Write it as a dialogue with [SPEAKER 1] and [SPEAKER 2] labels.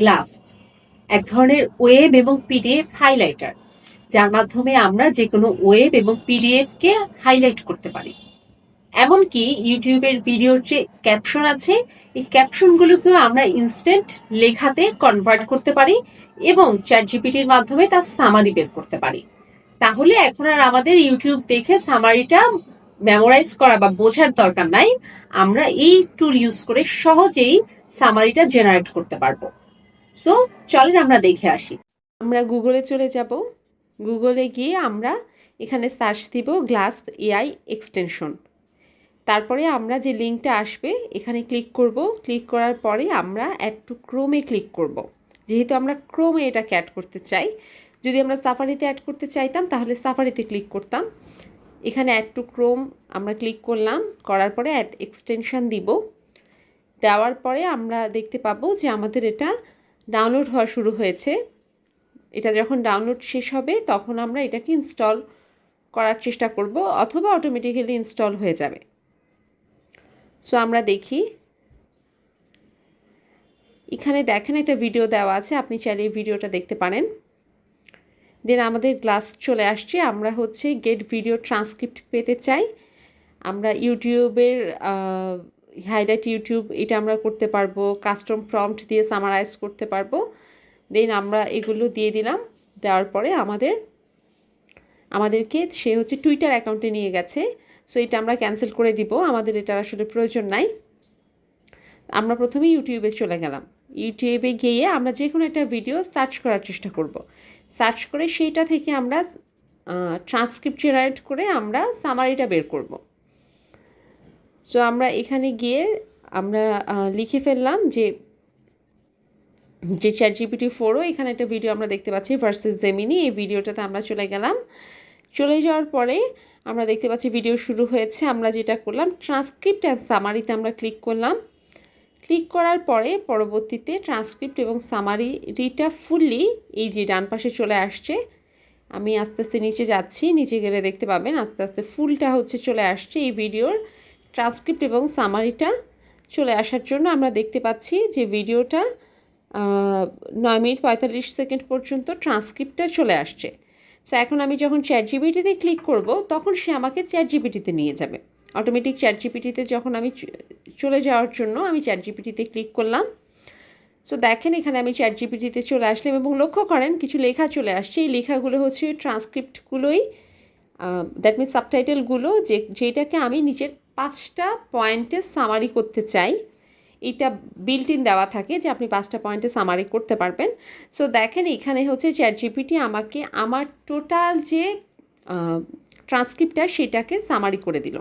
[SPEAKER 1] Glass, এক ধরনের web এবং পিডিএফ হাইলাইটার, যার মাধ্যমে আমরা যে কোনো ওয়েব এবং পিডিএফ কে হাইলাইট করতে পারি। এমনকি ইউটিউবের ভিডিওর যে ক্যাপশন আছে, এই ক্যাপশনগুলোকেও আমরা ইনস্ট্যান্ট লেখাতে কনভার্ট করতে পারি এবং চ্যাট জিপিটির মাধ্যমে তার সামারি বের করতে পারি। তাহলে এখন আর আমাদের ইউটিউব দেখে সামারিটা মেমোরাইজ করা বা বোঝার দরকার নাই, আমরা এই টুল ইউজ করে সহজেই সামারিটা জেনারেট করতে পারব। সো চলেন আমরা দেখে আসি।
[SPEAKER 2] আমরা গুগলে চলে যাব। গুগলে গিয়ে আমরা এখানে সার্চ দিব গ্লাস এআই এক্সটেনশন তারপরে আমরা যে লিঙ্কটা আসবে, এখানে ক্লিক করব। ক্লিক করার পরে আমরা অ্যাড টু ক্রোমে ক্লিক করব। যেহেতু আমরা ক্রোমে এটাকে অ্যাড করতে চাই, যদি আমরা সাফারিতে অ্যাড করতে চাইতাম, তাহলে সাফারিতে ক্লিক করতাম। এখানে অ্যাড টু ক্রোম আমরা ক্লিক করলাম, করার পরে অ্যাড এক্সটেনশন দিব। দেওয়ার পরে আমরা দেখতে পাবো যে আমাদের এটা ডাউনলোড হওয়া শুরু হয়েছে। এটা যখন ডাউনলোড শেষ হবে, তখন আমরা এটাকে ইনস্টল করার চেষ্টা করব, অথবা অটোমেটিক্যালি ইনস্টল হয়ে যাবে। সো আমরা দেখি। এখানে দেখেন একটা ভিডিও দেওয়া আছে, আপনি চাইলে ভিডিওটা দেখতে পারেন। দেন আমাদের গ্লাস চলে আসছে, আমরা হচ্ছে গেট ভিডিও ট্রান্সক্রিপ্ট পেতে চাই। আমরা ইউটিউবের হাইলাইট ইউটিউব এটা আমরা করতে পারব কাস্টম প্রম্পট দিয়ে সামারাইজ করতে পারব। দেন আমরা এগুলো দিয়ে দিলাম, দেওয়ার পরে আমাদের, আমাদেরকে সে হচ্ছে টুইটার অ্যাকাউন্টে নিয়ে গেছে। সো এটা আমরা ক্যান্সেল করে দিব, আমাদের এটার আসলে প্রয়োজন নাই। আমরা প্রথমে ইউটিউবে চলে গেলাম। ইউটিউবে গিয়ে আমরা যে কোনো একটা ভিডিও সার্চ করার চেষ্টা করব। সার্চ করে সেইটা থেকে আমরা ট্রান্সক্রিপ্ট জেনারেট করে আমরা সামারিটা বের করব। সো আমরা এখানে গিয়ে আমরা লিখে ফেললাম যে যে চ্যাট জিপিটি ফোরও এখানে একটা ভিডিও আমরা দেখতে পাচ্ছি ভার্সেস জেমিনি এই ভিডিওটাতে আমরা চলে গেলাম। চলে যাওয়ার পরে আমরা দেখতে পাচ্ছি ভিডিও শুরু হয়েছে। আমরা যেটা করলাম ট্রান্সক্রিপ্ট অ্যান্ড সামারিতে আমরা ক্লিক করলাম। ক্লিক করার পরে পরবর্তীতে ট্রান্সক্রিপ্ট এবং সামারিটা ফুললি এই যে ডান পাশে চলে আসছে, আমি আস্তে আস্তে নিচে যাচ্ছি। নিচে গেলে দেখতে পাবেন আস্তে আস্তে ফুলটা হচ্ছে চলে আসছে এই ভিডিওর ট্রান্সক্রিপ্ট এবং সামারিটা চলে আসার জন্য আমরা দেখতে পাচ্ছি যে ভিডিওটা নয় মিনিট পঁয়তাল্লিশ সেকেন্ড পর্যন্ত ট্রান্সক্রিপ্টটা চলে আসছে। সো এখন আমি যখন চ্যাট জিবিটিতে ক্লিক করব, তখন সে আমাকে চ্যাট জিবিটিতে নিয়ে যাবে। অটোমেটিক চ্যাট জিপিটিতে যখন আমি চলে যাওয়ার জন্য আমি চ্যাট জিপিটিতে ক্লিক করলাম। সো দেখেন এখানে আমি চ্যাট জিপিটিতে চলে আসলাম এবং লক্ষ্য করেন কিছু লেখা চলে আসছে। এই লেখাগুলো হচ্ছে ট্রান্সক্রিপ্টগুলোই দ্যাট মিন সাবটাইটেলগুলো যে, যেটাকে আমি নিজের পাঁচটা পয়েন্টে সামারি করতে চাই, এটা বিল্ট ইন দেওয়া থাকে যে আপনি পাঁচটা পয়েন্টে সামারি করতে পারবেন। সো দেখেন এখানে হচ্ছে চ্যাট জিপিটি আমাকে আমার টোটাল যে ট্রান্সক্রিপ্টটা সেটাকে সামারি করে দিল।